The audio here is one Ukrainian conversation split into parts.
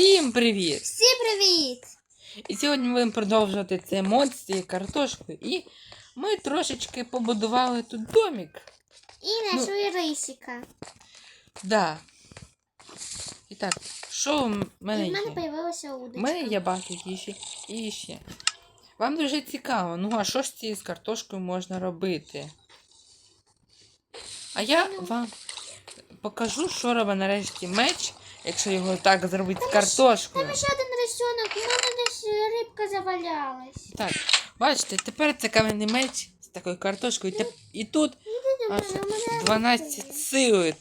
Всім привіт! Всім привіт! І сьогодні ми будемо продовжувати цей мод з цією картошкою. І ми трошечки побудували тут домик. І Ну. нашого рисика. Да. І так, що в І мене в мене є? появилася У мене є багато їжі і ще. Вам дуже цікаво, ну а що ж цією з картошкою можна робити? А я вам покажу, що робить нарешті меч, якщо його так зробити з картошкою. Там ще один рисунок, у мене десь рибка завалялась. Так, бачите, тепер це кам'яний меч з такою картошкою. Теп- І тут Іди аж мене, у мене 12 сили.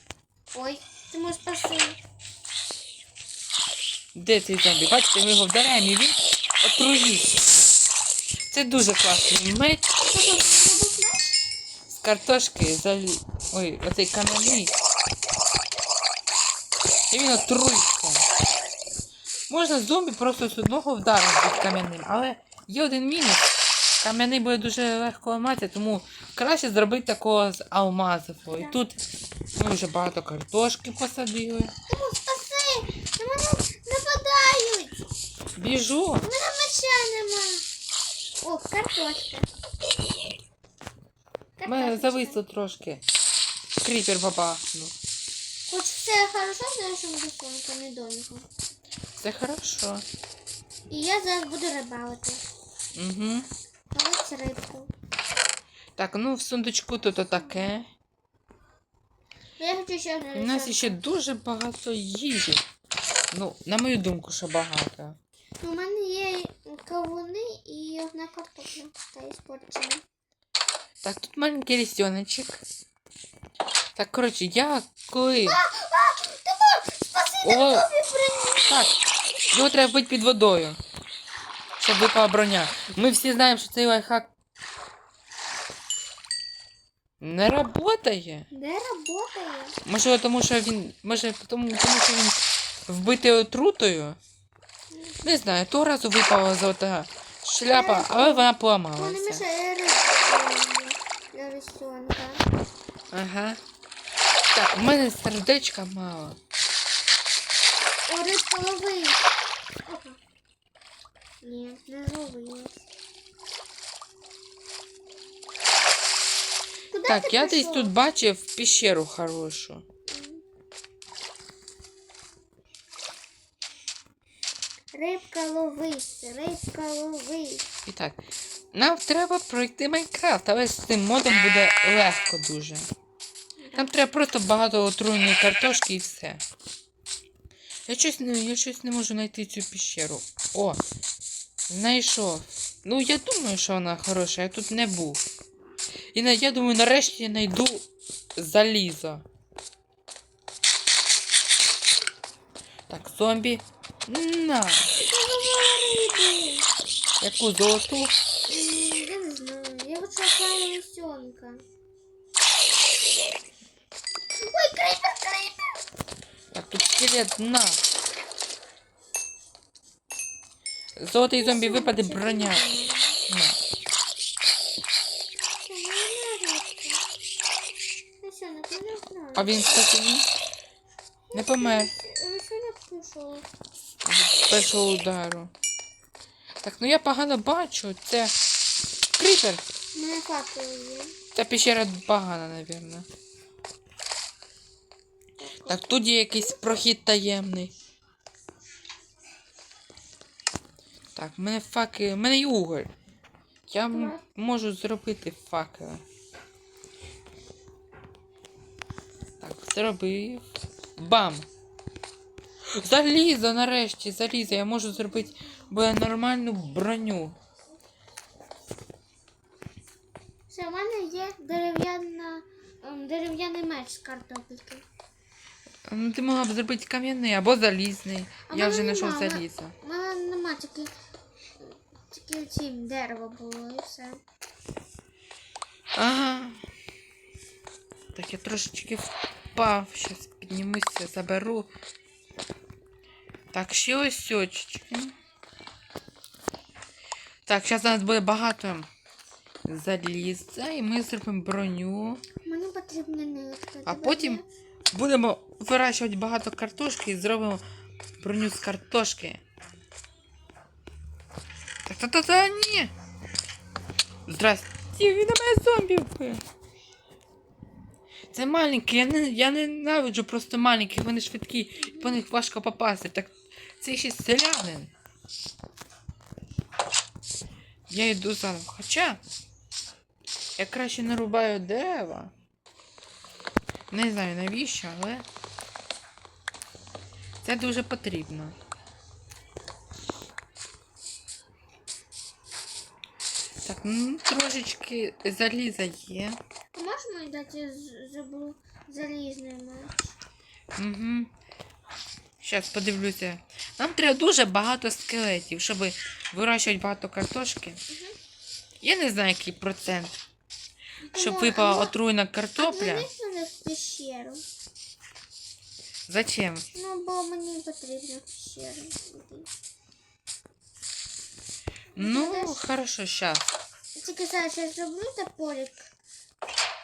Ой, ти можеш спаси. Де цей зомбі? Бачите, ми його вдаряємо і він отруїться. Це дуже класний меч з картошки. Залі... Ой, оцей кам'яний. І він отруїться. Можна зомбі просто з одного вдару бути кам'яним, але є один мінус. Кам'яний буде дуже легко ламати, тому краще зробити такого з алмазового. І тут ми вже багато картошки посадили. Тому спаси! На мене нападають! Біжу. У мене меча нема. О, картошка. У мене зависло трошки. Кріпер бабахнув. Хоч все хорошо з нашим рисунком і домиком. Це хорошо. І я зараз буду рибалити. Угу. Ловити рибку. Так, ну в сундучку тут отаке. Я хочу ще в нас рисунок. ще дуже багато їжі. Ну, на мою думку, що багато. У мене є кавуни і одна картопля. Та іспорчена. Так, тут маленький лісьоночок. Так, коротше, я коли. О, так, його треба бити під водою. Щоб випала броня. Ми всі знаємо, що цей лайфхак не працює. Де работає? Може, тому що він. Може, тому, тому що він вбитий отрутою. Не знаю, того разу випала золота шляпа, але вона Вона поламалася. мішає рибку для рисунка. Ага. Так, у мене сердечка мало. О, рибка лови. Опа. Ні, не ловилась. Куди Так, ти я десь пішов? тут бачив піщеру хорошу. Рибка ловись, рибка ловись. І так. Нам треба пройти Майнкрафт, але з цим модом буде легко дуже. Там треба просто багато отруйної картошки і все. Я щось не, я щось не можу знайти цю піщеру. О! Знайшов. Ну, я думаю, що вона хороша, я тут не був. І на, я думаю, нарешті я знайду залізо. Так, зомбі. На. Яку золоту? Я не знаю, я шукаю лисенка. Ой, крипер, крипер! Так, тут скелет на. Золотий зомбі випаде броня. На. А він, кстати, ні. Не помер з першого удару. Так, ну я погано бачу. Це кріпер. У мене факел є. Ця пещера погана, напевно. Так, тут є якийсь прохід таємний. Так, в мене факел. В мене є уголь. Я можу зробити факел. Так, зробив. Бам! Залізо нарешті, залізо. Я можу зробити нормальну броню. Все, у мене є дерев'яна, ем, дерев'яний меч з картопельки. Ну, ти могла б зробити кам'яний або залізний. А Я мене вже знайшов нема, залізо. У мене нема тільки, тільки ці дерево було і все. Ага. Так, я трошечки впав. Щас піднімуся, заберу. Так, ще ось сьочечки. Так, зараз у нас буде багато заліза, і ми зробимо броню. Мені потрібна нитка. А Тебе потім є? будемо вирощувати багато картошки і зробимо броню з картошки. Так, та та та ні. Здрасте, він на мене зомбі вбив. Це маленькі, я, не, я ненавиджу просто маленьких, вони швидкі, по них важко попасти. Так це ще селянин. Я йду за. Хоча я краще нарубаю дерева. Не знаю навіщо, але це дуже потрібно. Так, ну трошечки заліза є. А мені дати залізний меч? Угу. Зараз подивлюся. Нам треба дуже багато скелетів, щоб вирощувати багато картошки. Я не знаю, який процент. Щоб випала а отруйна картопля. Мене в пещеру. Зачем? Ну, бо мені потрібно в пещеру йти. Ну, Знаєш- хорошо, щас. Тільки зараз я зроблю топорик,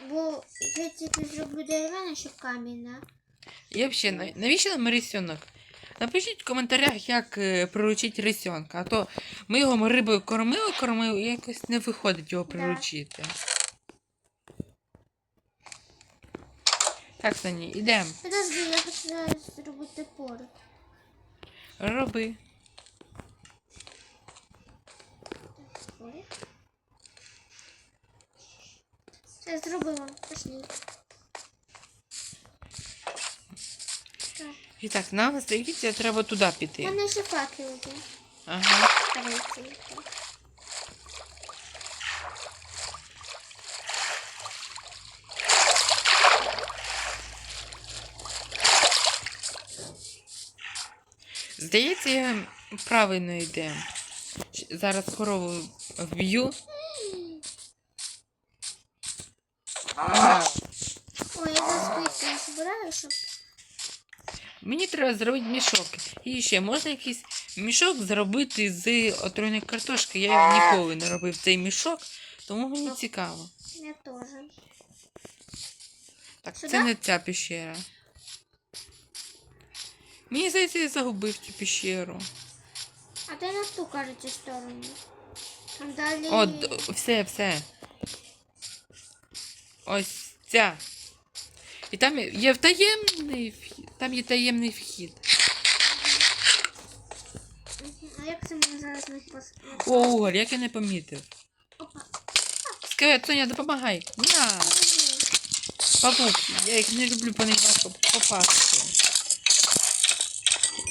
бо я тільки зроблю дерев'яне, щоб камінна. І взагалі, на- навіщо нам рисьонок? Напишіть в коментарях, як е, приручити рисьонка, а то ми його рибою кормили, кормили, і якось не виходить його Да. приручити. Так, Сані, ідемо. Подожди, я хочу зробити топорик. Роби. Все, зробила. Пошли. І так, нам здається, треба туди У піти. мене ще факел є. Ага. Давайте. Здається, я правильно йде. Зараз корову вб'ю. Ой, я за списки збираю, щоб... Мені треба зробити мішок. І ще можна якийсь мішок зробити з отруйної картошки. Я його ніколи не робив цей мішок, тому мені цікаво. Я теж. Так, Сюди? це не ця пещера. Мені здається, я загубив цю пещеру. А ти на ту, кажете, сторону. Там далі... О, д- все, все. Ось ця. І там є таємний вхід. Там є таємний вхід. А як це мене зараз не пос... О, уголь, як я не помітив. Опа. Скелет, Соня, допомагай. На! Павук, я їх не люблю по них попасти.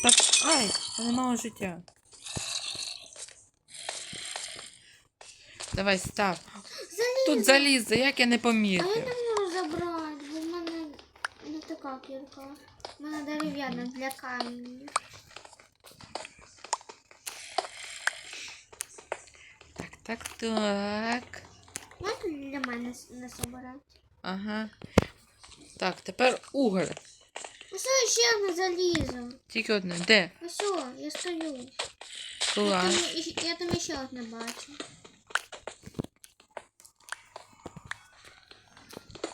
Так, ай, в мене мало життя. Давай, став. Залізо. Тут залізо, як я не А я помітив. не можу забрати, бо в мене не така кірка. В мене дерев'яна для каміння. Так, так, так. Можна для мене не собирати? Ага. Так, тепер уголь. Ось ще одне залізо. Тільки одне. Де? Ось, о, я стою. Я Клас. там, і- я там ще одне бачу.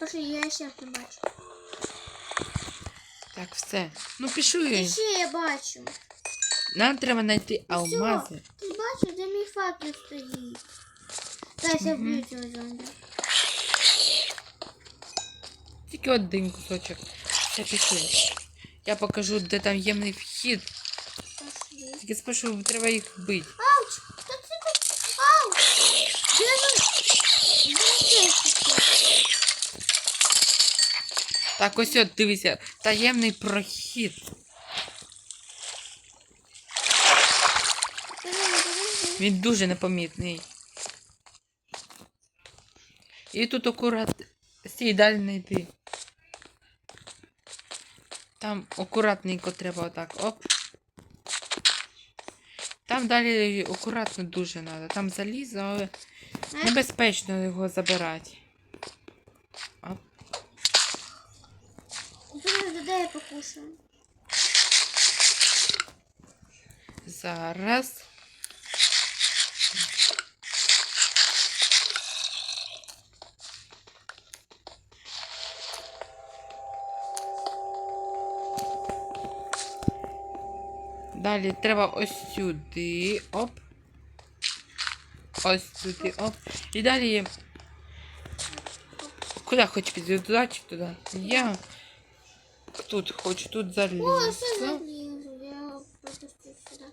Пошли, я ще одне бачу. Так, все. Ну І пішли. ще я бачу. Нам треба знайти Всьо, алмази. Ти бачиш, де мій факел стоїть. Зараз я вб'ю цього зомбі. Тільки один кусочок. Все, пішли. Я покажу, де там ємний вхід. Тільки спершу треба їх вбити. Ауч! Це? Ауч! Де ви? Так, ось от, дивися, таємний прохід. Він дуже непомітний. І тут акурат. Стій, далі не йди. Там акуратненько треба отак. Оп. Там далі акуратно дуже треба. Там залізо, але небезпечно його забирати. Оп. Я покушаю? Зараз. Далі треба ось сюди. Оп. Ось сюди, оп. І далі. Куди хочеш піти? Туди чи туди? Я тут хочу, тут О, залізти. все залізу. Я пропустив сюди.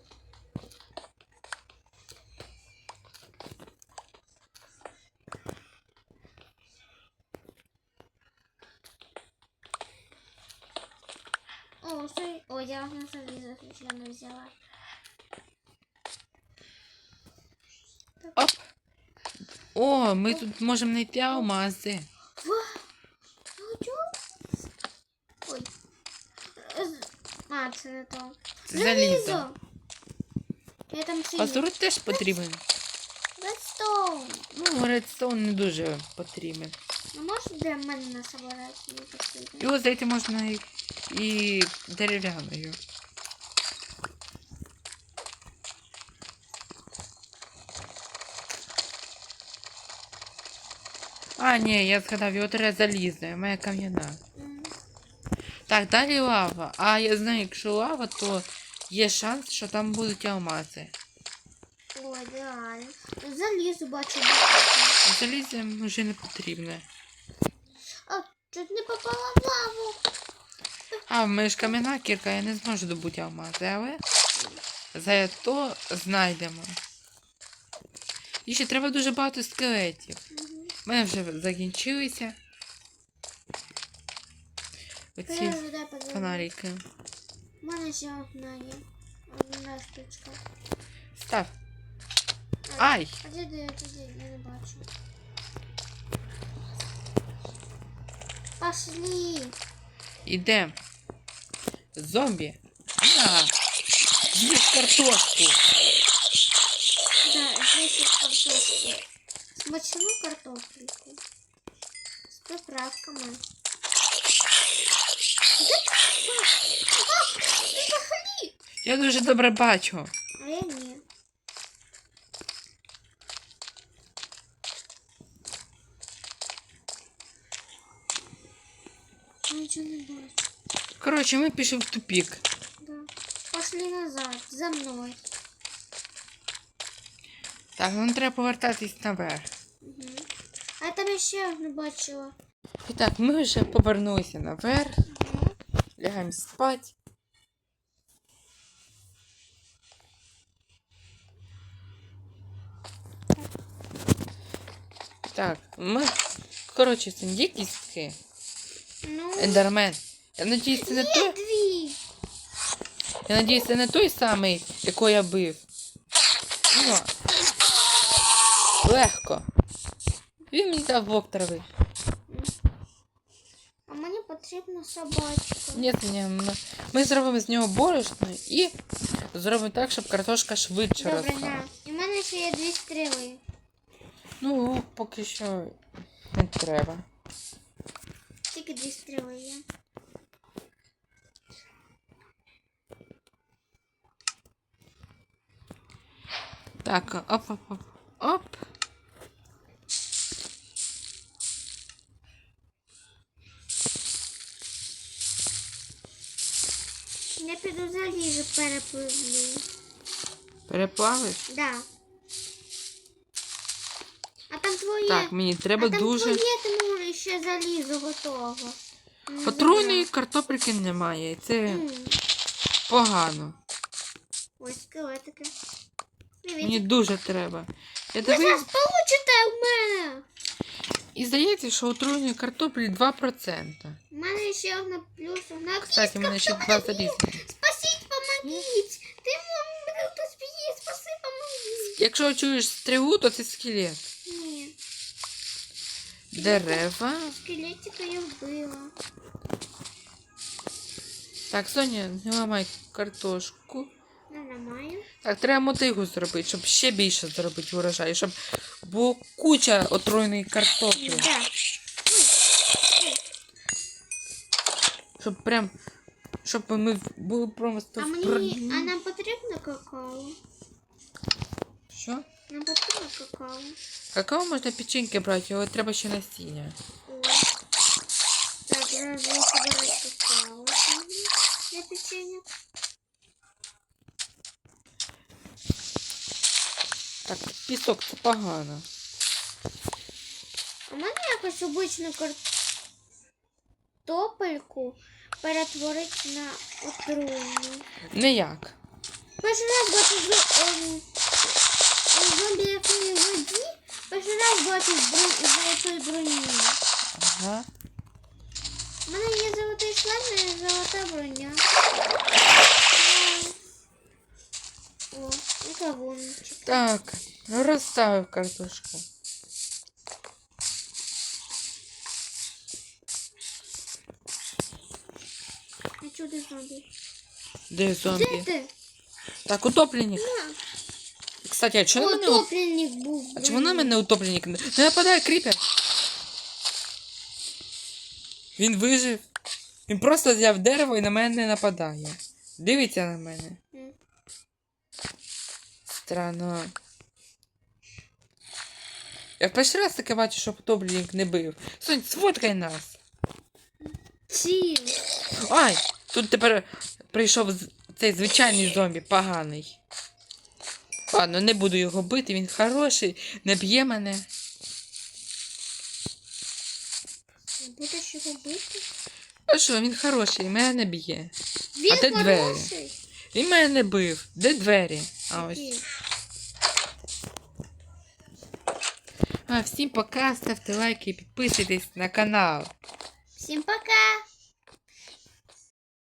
О, все. Я на залізо звичайно взяла. Оп. О, ми тут можемо знайти алмази. Ой. А, це не то. Це залізо. Я там синій. Теж потрібен. Redstone. Ну, редстоун не дуже потрібен. Ну, можеш для мене насобирати? Його зайти можна і, і дерев'яною. А, ні, я згадав, його треба залізною, моя кам'яна. Так, далі лава. А я знаю, якщо лава, то є шанс, що там будуть алмази. Ой, реально. Залізу бачу. Залізя вже не потрібне. А, чуть не попала в лаву. А, в мене ж кам'яна кірка, я не зможу добути алмази, але зато знайдемо. І ще треба дуже багато скелетів. У мене вже закінчилися. Оці фонарики. У мене ще одна є. Одна штучка. Став. Ай! А де де туди? Я не бачу. Пошли. Ідем. Зомбі. На! З'їж картошку. Да, здесь есть картошка. Смачну картофельку. С приправками. Я дуже добре бачу. А я ні. Я нічого не бачу. Коротше, ми пішли в тупік. Да. Пошли назад, за мною. Так, нам треба повертатись наверх. Угу. А там ще не бачила. І так, ми вже повернулися наверх. Угу. Лягаємо спати. Так, ми. Коротше, це не кістки. Ну, Ендермен. Я надіюсь, це не той. дві. Я надіюсь, це не той самий, якого я бив. Ну, легко. Він мені дав блок трави. А мені потрібна собачка. Ні, ні, ми, ми зробимо з нього борошно і зробимо так, щоб картошка швидше Добре, росла. на. І в мене ще є дві стріли. Ну, поки що не треба. Тільки дві стріли є. Так, оп, оп, оп. Оп. Я піду залізу перепливлю. Переплавиш? Да. А там твоє. Так, мені треба а там дуже. твоє ти можеш ще залізо готово. Отруйної картопельки немає. Це М. погано. Ось скелетики. Привіт. Мені дуже треба. Я Ви зараз получите в мене. і здається, що отруйної картоплі 2%. У мене ще одна плюс одна Кстати, в мене ще два помогіть. Спасіть, помогіть. Ти мене хтось б'є, спаси, помогіть. Якщо чуєш стригу, то це скелет. Ні, Дерева. скелетика я вбила. Так, Соня, не ламай картошку. Не. Так, треба мотигу зробити, щоб ще більше зробити урожай, щоб було куча отруйної картоплі. Да. Щоб прям. Щоб ми були просто А мені, а нам потрібно какао? Що? Нам потрібно какао. Какао можна печеньки брати, але треба ще насіння. Так, я буду собирать какао. Для печенья. Так, пісок це погано. А мене якось обичну картопельку перетворити на отруйну. Ніяк. Перший раз бачу зо- ем, зомбі якої в воді, перший раз бачу з бро- з. Ага. У мене є золотий шлем і золота броня. О, і кавунчик. Так, ну розставив картошку. А чого ти зомбі? Де Де зомбі? ти? Так, утопленник. Кстати, а чому на мене, у- Утопленник був. а чому на мене утопленник? не- Не нападає кріпер. Він вижив. Він просто взяв дерево і на мене не нападає. Дивиться на мене. Странно. Я в перший раз таке бачу, що утопленник не бив. Сонь, сфоткай нас. Ці. Ай! Тут тепер прийшов цей звичайний зомбі, поганий. Ладно, не буду його бити, він хороший, не б'є мене. Будеш його бити? А що, він хороший, мене не б'є. Він де двері? хороший. Він мене не бив. Де двері? А ось. А, всім пока, ставте лайки і підписуйтесь на канал. Всім пока!